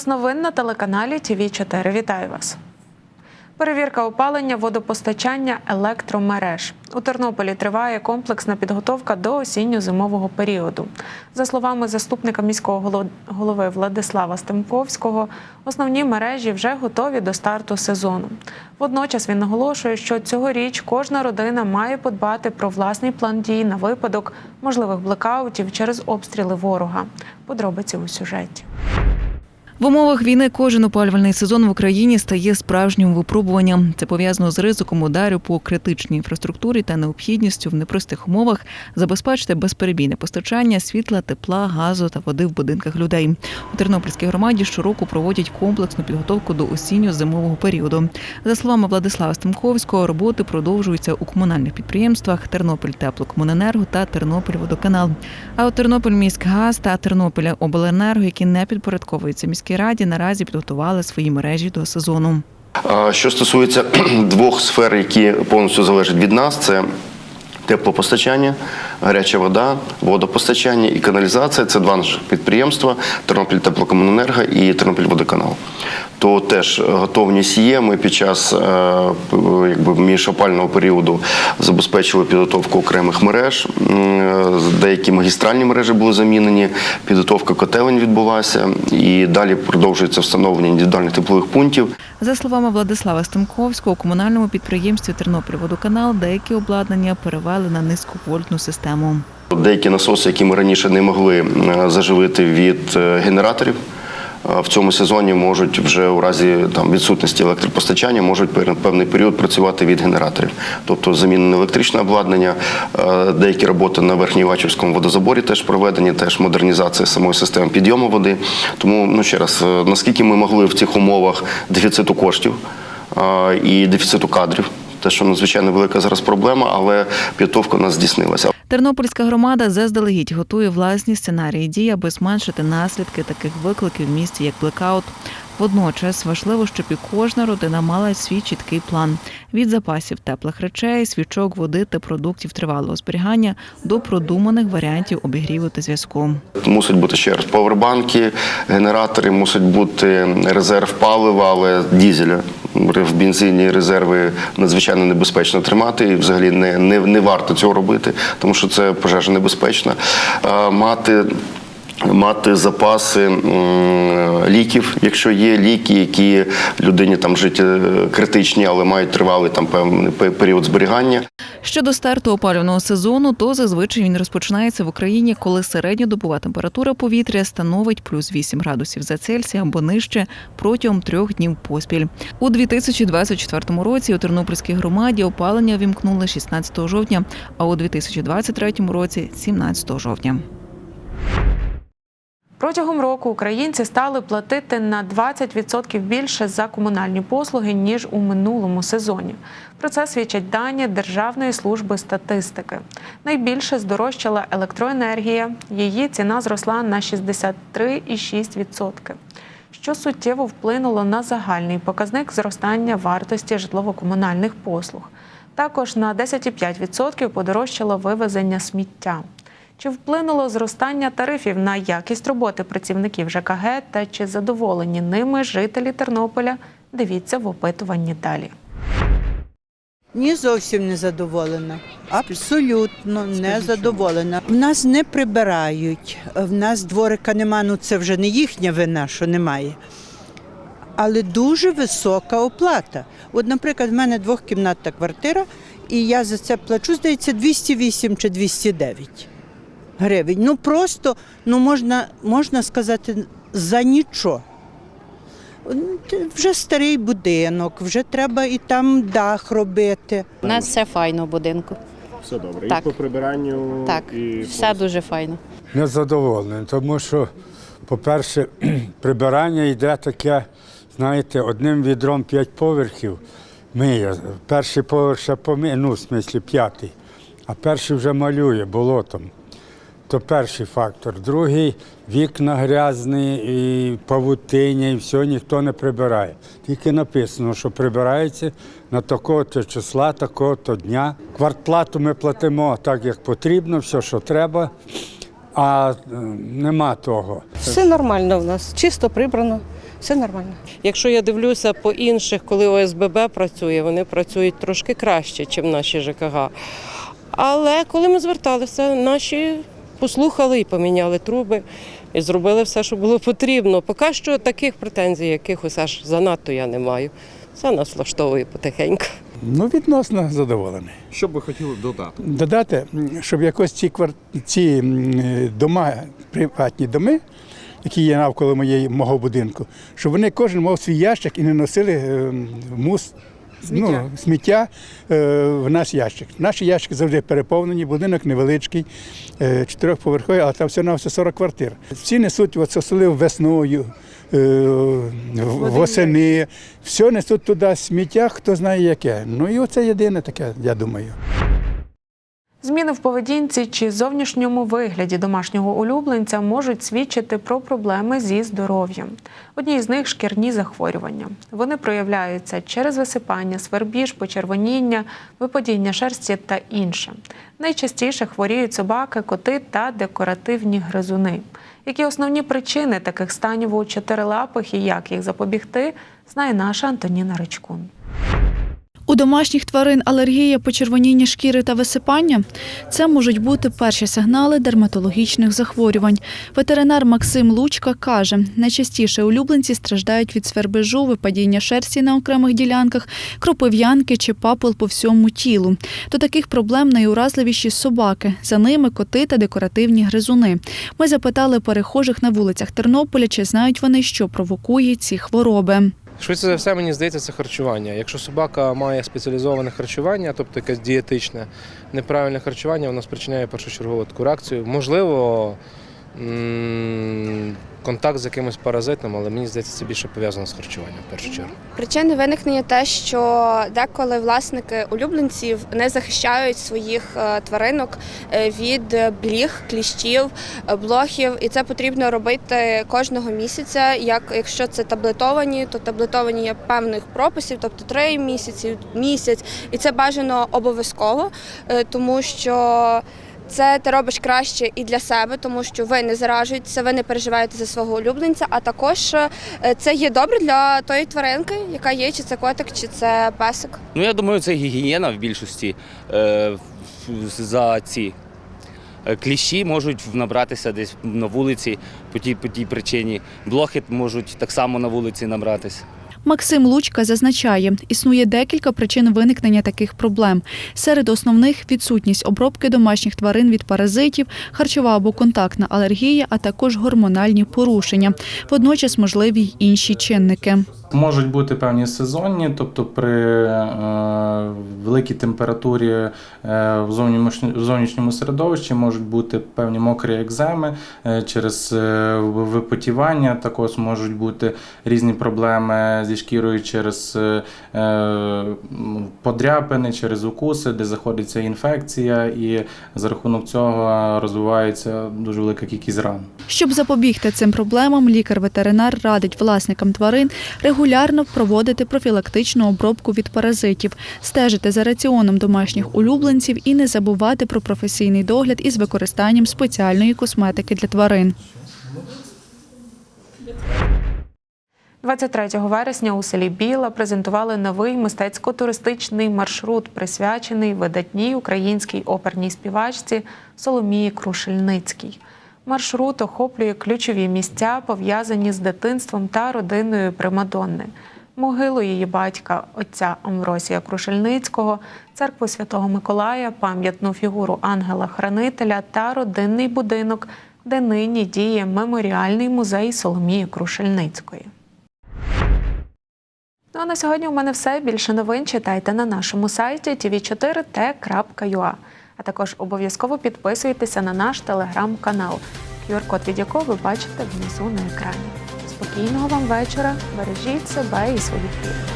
Час новин на телеканалі ТВ 4 Вітаю вас. Перевірка опалення, водопостачання, електромереж. У Тернополі триває комплексна підготовка до осінньо-зимового періоду. За словами заступника міського голови Владислава Стемковського, основні мережі вже готові до старту сезону. Водночас він наголошує, що цьогоріч кожна родина має подбати про власний план дій на випадок можливих блекаутів через обстріли ворога. Подробиці у сюжеті. В умовах війни кожен опалювальний сезон в Україні стає справжнім випробуванням. Це пов'язано з ризиком ударів по критичній інфраструктурі та необхідністю в непростих умовах забезпечити безперебійне постачання світла, тепла, газу та води в будинках людей. У Тернопільській громаді щороку проводять комплексну підготовку до осінньо-зимового періоду. За словами Владислава Стемковського, роботи продовжуються у комунальних підприємствах Тернопіль Теплокомуненерго та Тернопіль Водоканал. А от Тернопіль міськгаз та Тернопіль Обленерго, які не підпорядковуються міській раді, наразі підготували свої мережі до сезону. Що стосується двох сфер, які повністю залежать від нас, це теплопостачання, гаряча вода, водопостачання і каналізація. Це два наших підприємства Тернопіль Теплокомуненерго і Тернопіль Водоканал. То теж готовність є. Ми під час е, міжопального періоду забезпечили підготовку окремих мереж. Деякі магістральні мережі були замінені, підготовка котелень відбулася, і далі продовжується встановлення індивідуальних теплових пунктів. За словами Владислава Стемковського, у комунальному підприємстві Тернопіль Водоканал деякі обладнання перевели на низьковольтну систему. Деякі насоси, які ми раніше не могли е, заживити від е, генераторів. В цьому сезоні можуть вже у разі там відсутності електропостачання можуть певний період працювати від генераторів, тобто замінене електричне обладнання, деякі роботи на Верхньовачівському водозаборі теж проведені, теж модернізація самої системи підйому води. Тому ну ще раз, е, наскільки ми могли в цих умовах дефіциту коштів і дефіциту кадрів, те, що надзвичайно велика зараз проблема, але підготовка у нас здійснилася. Тернопільська громада заздалегідь готує власні сценарії дій, аби зменшити наслідки таких викликів в місті, як блекаут. Водночас важливо, щоб і кожна родина мала свій чіткий план від запасів теплих речей, свічок, води та продуктів тривалого зберігання до продуманих варіантів обігріву та зв'язку. Мусить бути ще раз павербанки, генератори, мусить бути резерв палива, але дізеля. В бензині резерви надзвичайно небезпечно тримати, і взагалі не, не, не варто цього робити, тому що це пожежа небезпечна. Е, Мати Мати запаси ліків, якщо є ліки, які людині там життя критичні, але мають тривалий там певний період зберігання. Щодо старту опалювального сезону, то зазвичай він розпочинається в Україні, коли середньодобова температура повітря становить плюс 8 градусів за Цельсія або нижче протягом трьох днів поспіль. У 2024 році у Тернопільській громаді опалення вімкнули 16 жовтня, а у 2023 році 17 жовтня. Протягом року українці стали платити на 20% більше за комунальні послуги ніж у минулому сезоні. Про це свідчать дані Державної служби статистики. Найбільше здорожчала електроенергія. Її ціна зросла на 63,6%, що суттєво вплинуло на загальний показник зростання вартості житлово-комунальних послуг. Також на 10,5% подорожчало вивезення сміття. Чи вплинуло зростання тарифів на якість роботи працівників ЖКГ та чи задоволені ними жителі Тернополя? Дивіться в опитуванні далі. Ні, зовсім не задоволена. Абсолютно не задоволена. В нас не прибирають, в нас дворика нема, ну це вже не їхня вина, що немає. Але дуже висока оплата. От, наприклад, в мене двохкімнатна квартира, і я за це плачу, здається, 208 чи 209 гривень. Ну просто ну можна, можна сказати, за нічого. Вже старий будинок, вже треба і там дах робити. У нас все файно в будинку. Все добре. Так. І по прибиранню, Так, і все дуже файно. Незадоволений, тому що, по-перше, прибирання йде таке, знаєте, одним відром п'ять поверхів миє. Перший поверх ще помиє, ну, в смислі п'ятий, а перший вже малює болотом. То перший фактор. Другий вікна грязні, і павутиння, і все ніхто не прибирає. Тільки написано, що прибирається на такого-то числа, такого-то дня. Квартплату ми платимо так, як потрібно, все, що треба, а е, нема того. Все нормально в нас, чисто прибрано. все нормально. Якщо я дивлюся по інших, коли ОСББ працює, вони працюють трошки краще, ніж наші ЖКГ. Але коли ми зверталися, наші послухали і поміняли труби, і зробили все, що було потрібно. Поки що таких претензій, якихось аж занадто я не маю. Все нас влаштовує потихеньку. Ну, відносно задоволений. Що б ви хотіли додати? Додати, щоб якось ці, квар... ці дома, приватні доми, які є навколо моєї, мого будинку, щоб вони кожен мав свій ящик і не носили е, мус. Сміття, ну, сміття е, в наш ящик. Наші ящики завжди переповнені, будинок невеличкий, е, чотирьохповерховий, але там все на все 40 квартир. Всі несуть, от, особливо весною, е, восени, все несуть туди сміття, хто знає яке. Ну і оце єдине таке, я думаю. Зміни в поведінці чи зовнішньому вигляді домашнього улюбленця можуть свідчити про проблеми зі здоров'ям. Одні з них шкірні захворювання. Вони проявляються через висипання, свербіж, почервоніння, випадіння шерсті та інше. Найчастіше хворіють собаки, коти та декоративні гризуни. Які основні причини таких станів у чотирилапих і як їх запобігти, знає наша Антоніна Ричкун. Домашніх тварин алергія, почервоніння шкіри та висипання це можуть бути перші сигнали дерматологічних захворювань. Ветеринар Максим Лучка каже, найчастіше улюбленці страждають від свербежу, випадіння шерсті на окремих ділянках, кропив'янки чи папул по всьому тілу. До таких проблем найуразливіші собаки. За ними коти та декоративні гризуни. Ми запитали перехожих на вулицях Тернополя, чи знають вони, що провокує ці хвороби. Швидше за все, мені здається, це харчування. Якщо собака має спеціалізоване харчування, тобто якесь дієтичне, неправильне харчування, воно спричиняє першочергову таку реакцію. Можливо, контакт з якимось паразитом, але мені здається, це більше пов'язано з харчуванням в першу чергу. Причини виникнення те, що деколи власники улюбленців не захищають своїх е, тваринок е, від бліг, кліщів, е, блохів, і це потрібно робити кожного місяця. Як якщо це таблетовані, то таблетовані є певних прописів, тобто три місяці, місяць, і це бажано обов'язково, тому що. Це ти робиш краще і для себе, тому що ви не заражуєтеся, ви не переживаєте за свого улюбленця. А також е, це є добре для тої тваринки, яка є, чи це котик, чи це песик. Ну, я думаю, це гігієна в більшості е, за ці. е, Кліщі можуть набратися десь на вулиці по тій, по тій причині. Блохи можуть так само на вулиці набратися. Максим Лучка зазначає, існує декілька причин виникнення таких проблем. Серед основних відсутність обробки домашніх тварин від паразитів, харчова або контактна алергія, а також гормональні порушення. Водночас можливі й інші чинники. Можуть бути певні сезонні, тобто при е, великій температурі е, в, зовнішньому, середовищі можуть бути певні мокрі екземи е, через випотівання. Також можуть бути різні проблеми зі шкірою через е, е, подряпини, через укуси, де заходиться інфекція, і за рахунок цього розвивається дуже велика кількість ран. Щоб запобігти цим проблемам, лікар-ветеринар радить власникам тварин регулярно проводити профілактичну обробку від паразитів, стежити за раціоном домашніх улюбленців і не забувати про професійний догляд із використанням спеціальної косметики для тварин. 23 вересня у селі Біла презентували новий мистецько-туристичний маршрут, присвячений видатній українській оперній співачці Соломії Крушельницькій. Маршрут охоплює ключові місця, пов'язані з дитинством та родиною Примадонни. Могилу її батька, отця Амвросія Крушельницького, церкву Святого Миколая, пам'ятну фігуру ангела-хранителя та родинний будинок, де нині діє меморіальний музей Соломії Крушельницької. Ну а на сьогодні у мене все. Більше новин читайте на нашому сайті tv4t.ua. А також обов'язково підписуйтеся на наш телеграм-канал, QR-код від якого ви бачите внизу на екрані. Спокійного вам вечора, бережіть себе і своїх рідних.